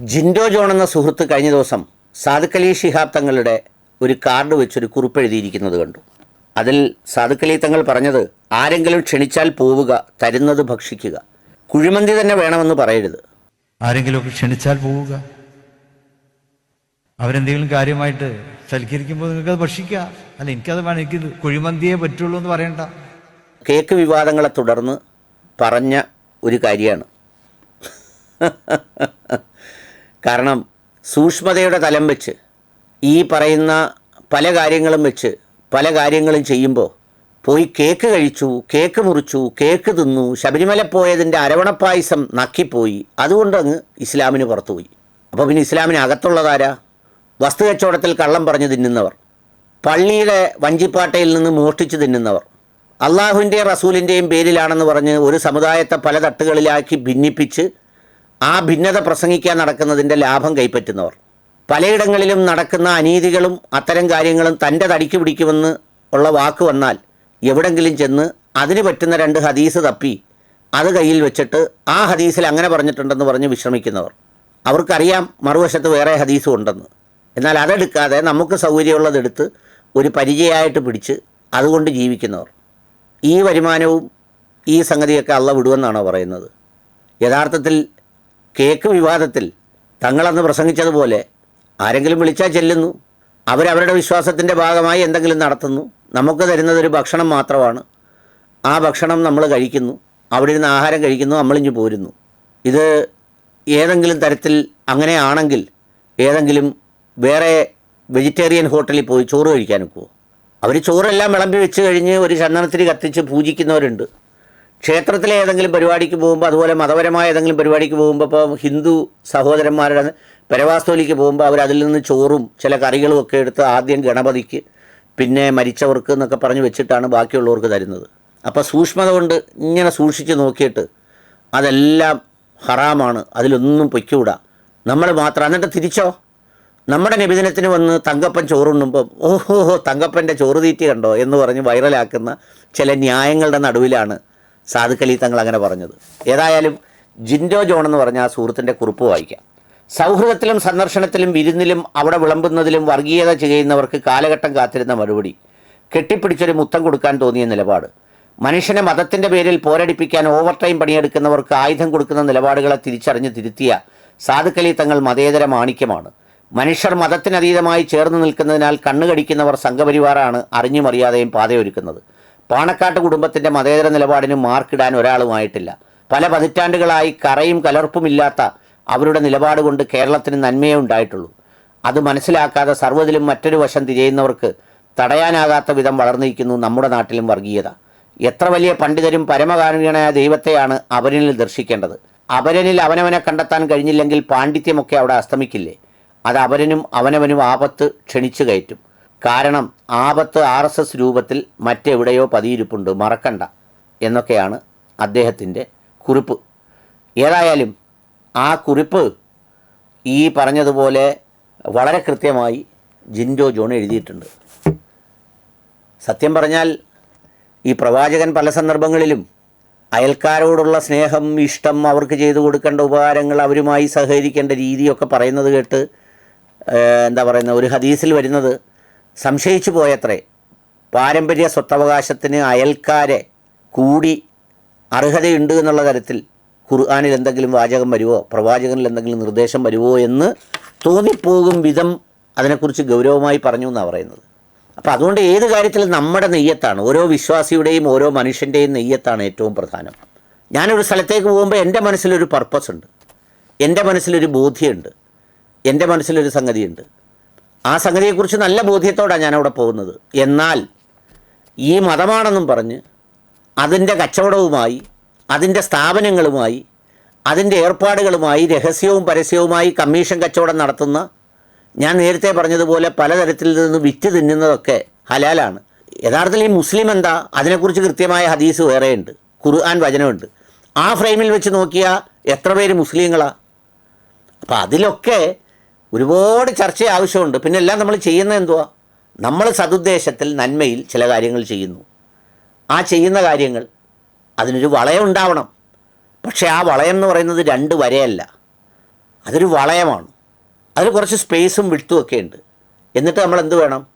Jinto John എന്ന സുഹൃത്ത് കഴിഞ്ഞ ദിവസം സാദുക്കലി ഷിഹാബ് തങ്ങളുടെ ഒരു കാർഡ് വെച്ചൊരു കുറിപ്പ് എഴുതിയിരിക്കുന്നത് കണ്ടു. അതിൽ സാദുക്കലി തങ്ങൾ പറഞ്ഞത് ആരെങ്കിലും ക്ഷണിച്ചാൽ പോവുക തരുന്നത് ഭക്ഷിക്കുക. കുഴിമന്തി തന്നെ വേണമെന്ന് പറയരുത്. ആരെങ്കിലും ക്ഷണിച്ചാൽ പോവുക. അവരെന്തെങ്കിലും കാര്യമായിട്ട് സൽക്കരിക്കുമ്പോൾ നിങ്ങൾക്കത് ഭക്ഷിക്കുക അല്ല എനിക്കത് വേണം എനിക്ക് കുഴിമന്തിയേ പറ്റുള്ളൂ എന്ന് പറയണ്ട. കേക്ക് വിവാദങ്ങളെ തുടർന്ന് പറഞ്ഞ ഒരു കാര്യമാണ്. കാരണം സൂക്ഷ്മതയുടെ തലം വെച്ച് ഈ പറയുന്ന പല കാര്യങ്ങളും വെച്ച് പല കാര്യങ്ങളും ചെയ്യുമ്പോൾ പോയി കേക്ക് കഴിച്ചു കേക്ക് മുറിച്ചു കേക്ക് തിന്നു ശബരിമല പോയതിന്റെ അരവണപ്പായസം നക്കിപ്പോയി. അതുകൊണ്ട് അങ്ങ് ഇസ്ലാമിന് പുറത്തുപോയി. അപ്പോൾ പിന്നെ ഇസ്ലാമിന് അകത്തുള്ളതാരാ? വസ്തു കച്ചവടത്തിൽ കള്ളം പറഞ്ഞു തിന്നുന്നവർ. പള്ളിയുടെ വഞ്ചിപ്പാട്ടയിൽ നിന്ന് മോഷ്ടിച്ച് തിന്നുന്നവർ. അള്ളാഹുവിന്റെയും റസൂലിന്റെയും പേരിലാണെന്ന് പറഞ്ഞ് ഒരു സമുദായത്തെ പല തട്ടുകളിലാക്കി ഭിന്നിപ്പിച്ച് ആ ഭിന്നത പ്രസംഗിക്കാൻ നടക്കുന്നതിന്റെ ലാഭം കൈപ്പറ്റുന്നവർ. പലയിടങ്ങളിലും നടക്കുന്ന അനീതികളും അത്തരം കാര്യങ്ങളും തന്റെ തടിക്ക് പിടിക്കുമെന്ന് ഉള്ള വാക്ക് വന്നാൽ എവിടെങ്കിലും ചെന്ന് അതിന് പറ്റുന്ന രണ്ട് ഹദീസ് തപ്പി അത് കയ്യിൽ വെച്ചിട്ട് ആ ഹദീസിൽ അങ്ങനെ പറഞ്ഞിട്ടുണ്ടെന്ന് പറഞ്ഞ് വിശ്രമിക്കുന്നവർ. അവർക്കറിയാം മറുവശത്ത് വേറെ ഹദീസും ഉണ്ടെന്ന്. എന്നാൽ അതെടുക്കാതെ നമുക്ക് സൗകര്യമുള്ളതെടുത്ത് ഒരു പരിചയമായിട്ട് പിടിച്ച് അതുകൊണ്ട് ജീവിക്കുന്നവർ. ഈ വരുമാനവും ഈ സംഗതിയൊക്കെ അള്ള വിടുമെന്നാണോ പറയുന്നത്? യഥാർത്ഥത്തിൽ കേക്ക് വിവാദത്തിൽ തങ്ങളന്ന് പ്രസംഗിച്ചതുപോലെ ആരെങ്കിലും വിളിച്ചാൽ ചെല്ലുന്നു. അവരവരുടെ വിശ്വാസത്തിന്റെ ഭാഗമായി എന്തെങ്കിലും നടത്തുന്നു. നമുക്ക് തരുന്നതൊരു ഭക്ഷണം മാത്രമാണ്. ആ ഭക്ഷണം നമ്മൾ കഴിക്കുന്നു. അവിടെ ഇരുന്ന് ആഹാരം കഴിക്കുന്നു നമ്മളിഞ്ഞ് പോരുന്നു. ഇത് ഏതെങ്കിലും തരത്തിൽ അങ്ങനെയാണെങ്കിൽ ഏതെങ്കിലും വേറെ വെജിറ്റേറിയൻ ഹോട്ടലിൽ പോയി ചോറ് കഴിക്കാൻ പോകും അവർ ചോറെല്ലാം വിളമ്പി വെച്ച് കഴിഞ്ഞ് ഒരു ചന്ദനത്തിരി കത്തിച്ച് പൂജിക്കുന്നവരുണ്ട്. ക്ഷേത്രത്തിലെ ഏതെങ്കിലും പരിപാടിക്ക് പോകുമ്പോൾ അതുപോലെ മതപരമായ ഏതെങ്കിലും പരിപാടിക്ക് പോകുമ്പോൾ ഇപ്പോൾ ഹിന്ദു സഹോദരന്മാരുടെ പരവാസ്തോലിക്ക് പോകുമ്പോൾ അവർ അതിൽ നിന്ന് ചോറും ചില കറികളും ഒക്കെ എടുത്ത് ആദ്യം ഗണപതിക്ക് പിന്നെ മരിച്ചവർക്ക് എന്നൊക്കെ പറഞ്ഞ് വെച്ചിട്ടാണ് ബാക്കിയുള്ളവർക്ക് തരുന്നത്. അപ്പോൾ സൂക്ഷ്മത കൊണ്ട് ഇങ്ങനെ സൂക്ഷിച്ച് നോക്കിയിട്ട് അതെല്ലാം ഹറാമാണ് അതിലൊന്നും പൊയ്ക്കൂടാ. നമ്മൾ മാത്രം എന്നിട്ട് തിരിച്ചോ? നമ്മുടെ നബിദിനത്തിന് വന്ന് തങ്കപ്പൻ ചോറുണ്ണുമ്പം ഓഹോ തങ്കപ്പന്റെ ചോറ് തീറ്റി കണ്ടോ എന്ന് പറഞ്ഞ് വൈറലാക്കുന്ന ചില ന്യായങ്ങളുടെ നടുവിലാണ് സാധുക്കലി തങ്ങൾ അങ്ങനെ പറഞ്ഞത്. ഏതായാലും ജിൻഡോ ജോൺ എന്ന് പറഞ്ഞ ആ സുഹൃത്തിന്റെ കുറിപ്പ് വായിക്കാം. സൗഹൃദത്തിലും സന്ദർശനത്തിലും വിരുന്നിലും അവിടെ വിളമ്പുന്നതിലും വർഗീയത ചെയ്യുന്നവർക്ക് കാലഘട്ടം കാത്തിരുന്ന മറുപടി. കെട്ടിപ്പിടിച്ചൊരു മുത്തം കൊടുക്കാൻ തോന്നിയ നിലപാട്. മനുഷ്യനെ മതത്തിന്റെ പേരിൽ പോരടിപ്പിക്കാൻ ഓവർ ടൈം പണിയെടുക്കുന്നവർക്ക് ആയുധം കൊടുക്കുന്ന നിലപാടുകളെ തിരിച്ചറിഞ്ഞ് തിരുത്തിയ സാധുക്കലി തങ്ങൾ മതേതര മാണിക്യമാണ്. മനുഷ്യർ മതത്തിനതീതമായി ചേർന്ന് നിൽക്കുന്നതിനാൽ കണ്ണുകടിക്കുന്നവർ സംഘപരിവാറാണ് അറിഞ്ഞുമറിയാതെയും പാതയൊരുക്കുന്നത്. പാണക്കാട്ട് കുടുംബത്തിന്റെ മതേതര നിലപാടിന് മാർക്കിടാൻ ഒരാളുമായിട്ടില്ല. പല പതിറ്റാണ്ടുകളായി കറയും കലർപ്പുമില്ലാത്ത അവരുടെ നിലപാട് കൊണ്ട് കേരളത്തിന് നന്മയേ ഉണ്ടായിട്ടുള്ളൂ. അത് മനസ്സിലാക്കാതെ സർവതിലും മറ്റൊരു വശം തിരയുന്നവർക്ക് തടയാനാകാത്ത വിധം വളർന്നിരിക്കുന്നു നമ്മുടെ നാട്ടിലും വർഗീയത. എത്ര വലിയ പണ്ഡിതരും പരമകാരുണ്യനായ ദൈവത്തെയാണ് അവരിൽ ദർശിക്കേണ്ടത്. അവരനിൽ അവനവനെ കണ്ടെത്താൻ കഴിഞ്ഞില്ലെങ്കിൽ പാണ്ഡിത്യമൊക്കെ അവിടെ അസ്തമിക്കില്ലേ? അത് അവരനും അവനവനും ആപത്ത് ക്ഷണിച്ചു കയറ്റും. കാരണം ആപത്ത് ആർ എസ് എസ് രൂപത്തിൽ മറ്റെവിടെയോ പതിയിരിപ്പുണ്ട് മറക്കണ്ട എന്നൊക്കെയാണ് അദ്ദേഹത്തിന്റെ കുറിപ്പ്. ഏതായാലും ആ കുറിപ്പ് ഈ പറഞ്ഞതുപോലെ വളരെ കൃത്യമായി ജിൻഡോ ജോൺ എഴുതിയിട്ടുണ്ട്. സത്യം പറഞ്ഞാൽ ഈ പ്രവാചകൻ പല സന്ദർഭങ്ങളിലും അയൽക്കാരോടുള്ള സ്നേഹം ഇഷ്ടം അവർക്ക് ചെയ്തു കൊടുക്കേണ്ട ഉപകാരങ്ങൾ അവരുമായി സഹകരിക്കേണ്ട രീതിയൊക്കെ പറയുന്നത് കേട്ട് എന്താ പറയുന്നത് ഒരു ഹദീസിൽ വരുന്നത് സംശയിച്ചു പോയത്രേ. പാരമ്പര്യ സ്വത്തവകാശത്തിന് അയൽക്കാരെ കൂടി അർഹതയുണ്ട് എന്നുള്ള തരത്തിൽ ഖുർആാനിൽ എന്തെങ്കിലും വാചകം വരുമോ പ്രവാചകനിൽ എന്തെങ്കിലും നിർദ്ദേശം വരുമോ എന്ന് തോന്നിപ്പോകും വിധം അതിനെക്കുറിച്ച് ഗൗരവമായി പറഞ്ഞു എന്നാണ് പറയുന്നത്. അപ്പോൾ അതുകൊണ്ട് ഏത് കാര്യത്തിൽ നമ്മുടെ നെയ്യത്താണ് ഓരോ വിശ്വാസിയുടെയും ഓരോ മനുഷ്യന്റെയും നെയ്യത്താണ് ഏറ്റവും പ്രധാനം. ഞാനൊരു സ്ഥലത്തേക്ക് പോകുമ്പോൾ എന്റെ മനസ്സിലൊരു പർപ്പസ് ഉണ്ട്. എന്റെ മനസ്സിലൊരു ബോധ്യമുണ്ട്. എന്റെ മനസ്സിലൊരു സംഗതിയുണ്ട്. ആ സംഗതിയെക്കുറിച്ച് നല്ല ബോധ്യത്തോടാണ് ഞാനവിടെ പോകുന്നത്. എന്നാൽ ഈ മതമാണെന്നും പറഞ്ഞ് അതിന്റെ കച്ചവടവുമായി അതിന്റെ സ്ഥാപനങ്ങളുമായി അതിന്റെ ഏർപ്പാടുകളുമായി രഹസ്യവും പരസ്യവുമായി കമ്മീഷൻ കച്ചവടം നടത്തുന്ന ഞാൻ നേരത്തെ പറഞ്ഞതുപോലെ പലതരത്തിൽ നിന്ന് വിറ്റ് തിന്നുന്നതൊക്കെ ഹലാലാണ്. യഥാർത്ഥത്തിൽ ഈ മുസ്ലിം എന്താ? അതിനെക്കുറിച്ച് കൃത്യമായ ഹദീസ് വേറെയുണ്ട്. ഖുർആൻ വചനമുണ്ട്. ആ ഫ്രെയിമിൽ വെച്ച് നോക്കിയാൽ എത്ര പേര് മുസ്ലിങ്ങളാണ് അപ്പോൾ അതിലൊക്കെ ഒരുപാട് ചർച്ച ആവശ്യമുണ്ട്. പിന്നെ എല്ലാം നമ്മൾ ചെയ്യുന്ന എന്തുവാ? നമ്മൾ സതുദ്ദേശത്തിൽ നന്മയിൽ ചില കാര്യങ്ങൾ ചെയ്യുന്നു. ആ ചെയ്യുന്ന കാര്യങ്ങൾ അതിനൊരു വളയം ഉണ്ടാവണം. പക്ഷേ ആ വളയം എന്ന് പറയുന്നത് രണ്ട് വരയല്ല. അതൊരു വളയമാണ്. അതിൽ കുറച്ച് സ്പേസും വിട്ടുമൊക്കെ ഉണ്ട്. എന്നിട്ട് നമ്മൾ എന്ത് വേണം?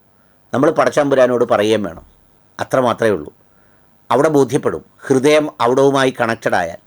നമ്മൾ പടച്ചാമ്പുരാനോട് പറയുകയും വേണം. അത്ര മാത്രമേ ഉള്ളൂ. അവിടെ ബോധ്യപ്പെടും. ഹൃദയം അവിടവുമായി കണക്റ്റഡ് ആയാൽ.